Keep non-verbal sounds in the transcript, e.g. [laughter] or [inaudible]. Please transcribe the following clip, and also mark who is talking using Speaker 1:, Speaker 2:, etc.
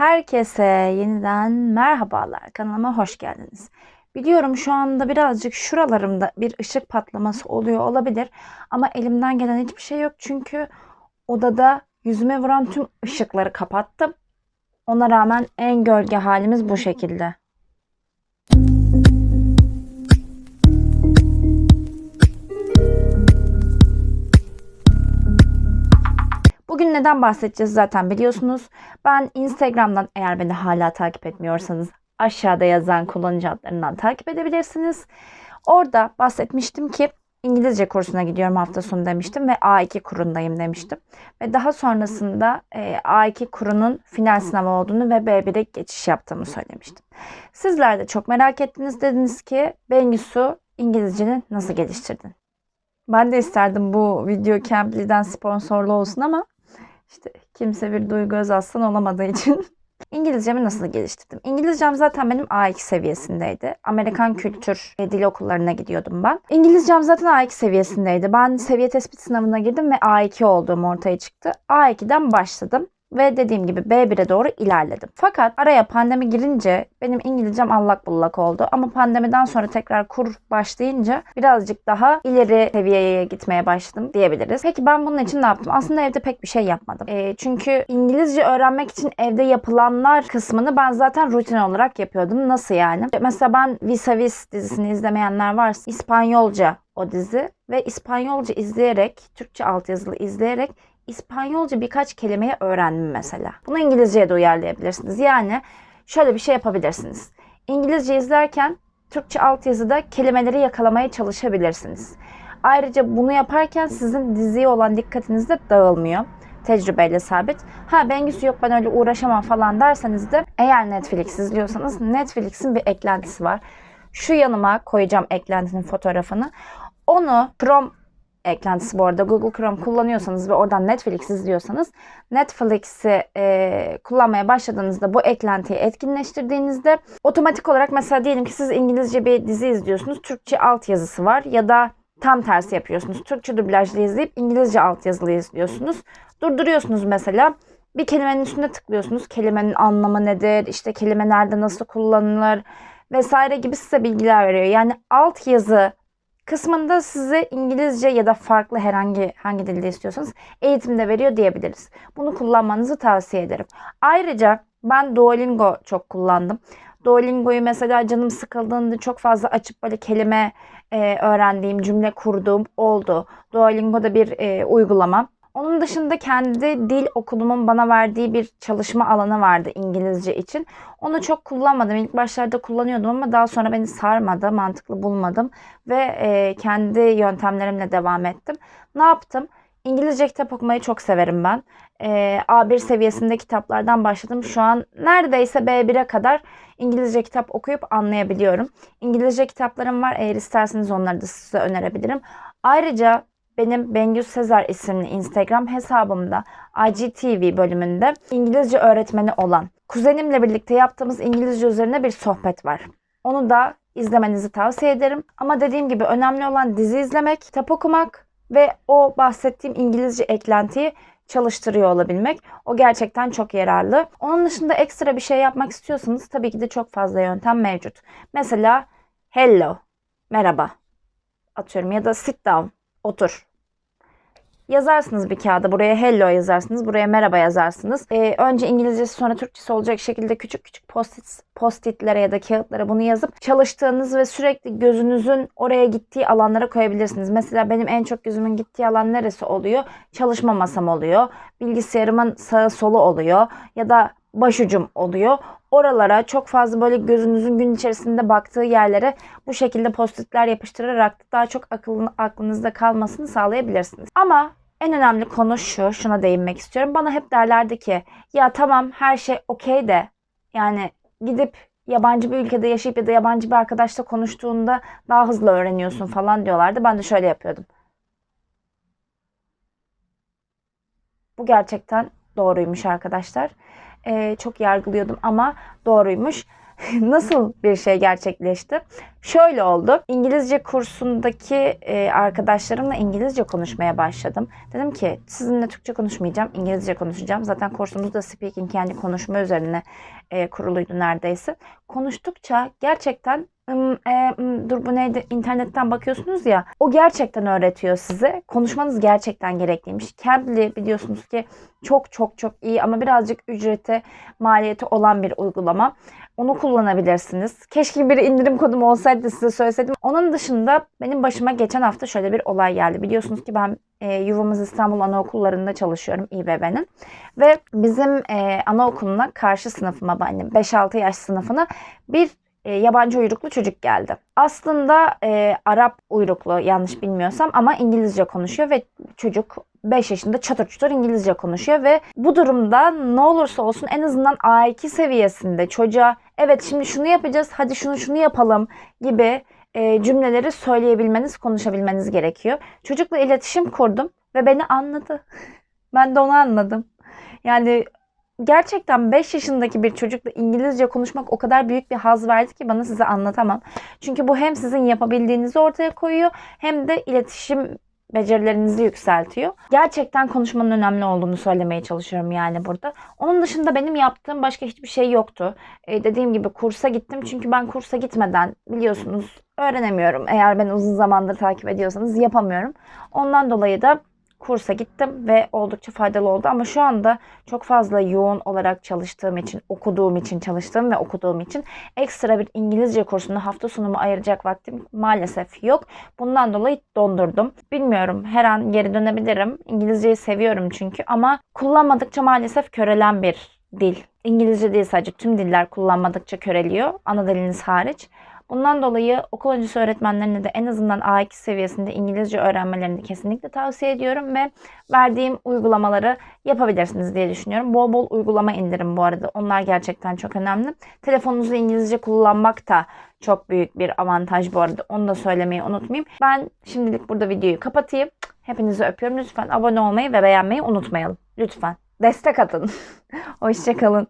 Speaker 1: Herkese yeniden merhabalar. Kanalıma hoş geldiniz. Biliyorum şu anda birazcık şuralarımda bir ışık patlaması oluyor olabilir. Ama elimden gelen hiçbir şey yok. Çünkü odada yüzüme vuran tüm ışıkları kapattım. Ona rağmen en gölge halimiz bu şekilde. Bugün neden bahsedeceğiz zaten biliyorsunuz. Ben Instagram'dan eğer beni hala takip etmiyorsanız aşağıda yazan kullanıcı adlarından takip edebilirsiniz. Orada bahsetmiştim ki İngilizce kursuna gidiyorum hafta sonu demiştim ve A2 kurundayım demiştim. Ve daha sonrasında e, A2 kurunun final sınavı olduğunu ve B1'e geçiş yaptığımı söylemiştim. Sizler de çok merak ettiniz dediniz ki Bengisu İngilizceni nasıl geliştirdin? Ben de isterdim bu video Cambly'den sponsorlu olsun ama işte kimse bir Duygu Özaslan olamadığı için [laughs] İngilizcemi nasıl geliştirdim? İngilizcem zaten benim A2 seviyesindeydi. Amerikan kültür ve dil okullarına gidiyordum ben. İngilizcem zaten A2 seviyesindeydi. Ben seviye tespit sınavına girdim ve A2 olduğum ortaya çıktı. A2'den başladım ve dediğim gibi B1'e doğru ilerledim. Fakat araya pandemi girince benim İngilizcem allak bullak oldu. Ama pandemiden sonra tekrar kur başlayınca birazcık daha ileri seviyeye gitmeye başladım diyebiliriz. Peki ben bunun için ne yaptım? Aslında evde pek bir şey yapmadım. E, çünkü İngilizce öğrenmek için evde yapılanlar kısmını ben zaten rutin olarak yapıyordum. Nasıl yani? Mesela ben Vis a Vis dizisini izlemeyenler varsa İspanyolca o dizi ve İspanyolca izleyerek, Türkçe altyazılı izleyerek İspanyolca birkaç kelimeyi öğrendim mesela. Bunu İngilizceye de uyarlayabilirsiniz. Yani şöyle bir şey yapabilirsiniz. İngilizce izlerken Türkçe altyazıda kelimeleri yakalamaya çalışabilirsiniz. Ayrıca bunu yaparken sizin diziye olan dikkatiniz de dağılmıyor. Tecrübeyle sabit. Ha Bengüsü yok ben öyle uğraşamam falan derseniz de eğer Netflix izliyorsanız Netflix'in bir eklentisi var. Şu yanıma koyacağım eklentinin fotoğrafını. Onu Chrome eklentisi bu arada Google Chrome kullanıyorsanız ve oradan Netflix izliyorsanız Netflix'i e, kullanmaya başladığınızda bu eklentiyi etkinleştirdiğinizde otomatik olarak mesela diyelim ki siz İngilizce bir dizi izliyorsunuz. Türkçe altyazısı var ya da tam tersi yapıyorsunuz. Türkçe dublajlı izleyip İngilizce altyazılı izliyorsunuz. Durduruyorsunuz mesela. Bir kelimenin üstünde tıklıyorsunuz. Kelimenin anlamı nedir? İşte kelime nerede nasıl kullanılır? Vesaire gibi size bilgiler veriyor. Yani altyazı kısmında size İngilizce ya da farklı herhangi hangi dilde istiyorsanız eğitimde veriyor diyebiliriz. Bunu kullanmanızı tavsiye ederim. Ayrıca ben Duolingo çok kullandım. Duolingo'yu mesela canım sıkıldığında çok fazla açıp böyle kelime e, öğrendiğim, cümle kurduğum oldu. Duolingo'da bir e, uygulama. Onun dışında kendi dil okulumun bana verdiği bir çalışma alanı vardı İngilizce için. Onu çok kullanmadım. İlk başlarda kullanıyordum ama daha sonra beni sarmadı, mantıklı bulmadım ve e, kendi yöntemlerimle devam ettim. Ne yaptım? İngilizce kitap okumayı çok severim ben. E, A1 seviyesinde kitaplardan başladım. Şu an neredeyse B1'e kadar İngilizce kitap okuyup anlayabiliyorum. İngilizce kitaplarım var. Eğer isterseniz onları da size önerebilirim. Ayrıca benim Bengüs Sezer isimli Instagram hesabımda IGTV bölümünde İngilizce öğretmeni olan kuzenimle birlikte yaptığımız İngilizce üzerine bir sohbet var. Onu da izlemenizi tavsiye ederim. Ama dediğim gibi önemli olan dizi izlemek, kitap okumak ve o bahsettiğim İngilizce eklentiyi çalıştırıyor olabilmek. O gerçekten çok yararlı. Onun dışında ekstra bir şey yapmak istiyorsanız tabii ki de çok fazla yöntem mevcut. Mesela hello, merhaba atıyorum ya da sit down, otur yazarsınız bir kağıda. Buraya hello yazarsınız. Buraya merhaba yazarsınız. Ee, önce İngilizcesi sonra Türkçesi olacak şekilde küçük küçük post-it, post-itlere ya da kağıtlara bunu yazıp çalıştığınız ve sürekli gözünüzün oraya gittiği alanlara koyabilirsiniz. Mesela benim en çok gözümün gittiği alan neresi oluyor? Çalışma masam oluyor. Bilgisayarımın sağı solu oluyor. Ya da başucum oluyor. Oralara çok fazla böyle gözünüzün gün içerisinde baktığı yerlere bu şekilde postitler yapıştırarak daha çok akılın, aklınızda kalmasını sağlayabilirsiniz. Ama en önemli konu şu, şuna değinmek istiyorum. Bana hep derlerdi ki ya tamam her şey okey de yani gidip yabancı bir ülkede yaşayıp ya da yabancı bir arkadaşla konuştuğunda daha hızlı öğreniyorsun falan diyorlardı. Ben de şöyle yapıyordum. Bu gerçekten doğruymuş arkadaşlar. Ee, çok yargılıyordum ama doğruymuş. [laughs] Nasıl bir şey gerçekleşti? Şöyle oldu. İngilizce kursundaki e, arkadaşlarımla İngilizce konuşmaya başladım. Dedim ki sizinle Türkçe konuşmayacağım, İngilizce konuşacağım. Zaten kursumuz da speaking yani konuşma üzerine e, kuruluydu neredeyse. Konuştukça gerçekten ım, e, ım, dur bu neydi internetten bakıyorsunuz ya o gerçekten öğretiyor size. Konuşmanız gerçekten gerekliymiş. Cambly biliyorsunuz ki çok çok çok iyi ama birazcık ücreti maliyeti olan bir uygulama. Onu kullanabilirsiniz. Keşke bir indirim kodum olsaydı size söyleseydim. Onun dışında benim başıma geçen hafta şöyle bir olay geldi. Biliyorsunuz ki ben e, Yuvamız İstanbul Anaokullarında çalışıyorum İBB'nin. Ve bizim e, anaokuluna karşı sınıfıma, yani 5-6 yaş sınıfına bir e, yabancı uyruklu çocuk geldi. Aslında e, Arap uyruklu yanlış bilmiyorsam ama İngilizce konuşuyor ve çocuk 5 yaşında çatır çutur İngilizce konuşuyor ve bu durumda ne olursa olsun en azından A2 seviyesinde çocuğa evet şimdi şunu yapacağız hadi şunu şunu yapalım gibi e, cümleleri söyleyebilmeniz, konuşabilmeniz gerekiyor. Çocukla iletişim kurdum ve beni anladı. [laughs] ben de onu anladım. Yani gerçekten 5 yaşındaki bir çocukla İngilizce konuşmak o kadar büyük bir haz verdi ki bana size anlatamam. Çünkü bu hem sizin yapabildiğinizi ortaya koyuyor hem de iletişim becerilerinizi yükseltiyor. Gerçekten konuşmanın önemli olduğunu söylemeye çalışıyorum yani burada. Onun dışında benim yaptığım başka hiçbir şey yoktu. Ee, dediğim gibi kursa gittim çünkü ben kursa gitmeden biliyorsunuz öğrenemiyorum. Eğer beni uzun zamandır takip ediyorsanız yapamıyorum. Ondan dolayı da kursa gittim ve oldukça faydalı oldu. Ama şu anda çok fazla yoğun olarak çalıştığım için, okuduğum için çalıştığım ve okuduğum için ekstra bir İngilizce kursuna hafta sonumu ayıracak vaktim maalesef yok. Bundan dolayı dondurdum. Bilmiyorum her an geri dönebilirim. İngilizceyi seviyorum çünkü ama kullanmadıkça maalesef körelen bir dil. İngilizce değil sadece tüm diller kullanmadıkça köreliyor. Ana diliniz hariç. Bundan dolayı okul öncesi öğretmenlerine de en azından A2 seviyesinde İngilizce öğrenmelerini kesinlikle tavsiye ediyorum ve verdiğim uygulamaları yapabilirsiniz diye düşünüyorum. Bol bol uygulama indirin bu arada. Onlar gerçekten çok önemli. Telefonunuzu İngilizce kullanmak da çok büyük bir avantaj bu arada. Onu da söylemeyi unutmayayım. Ben şimdilik burada videoyu kapatayım. Hepinizi öpüyorum. Lütfen abone olmayı ve beğenmeyi unutmayalım. Lütfen. Destek atın. [laughs] Hoşçakalın.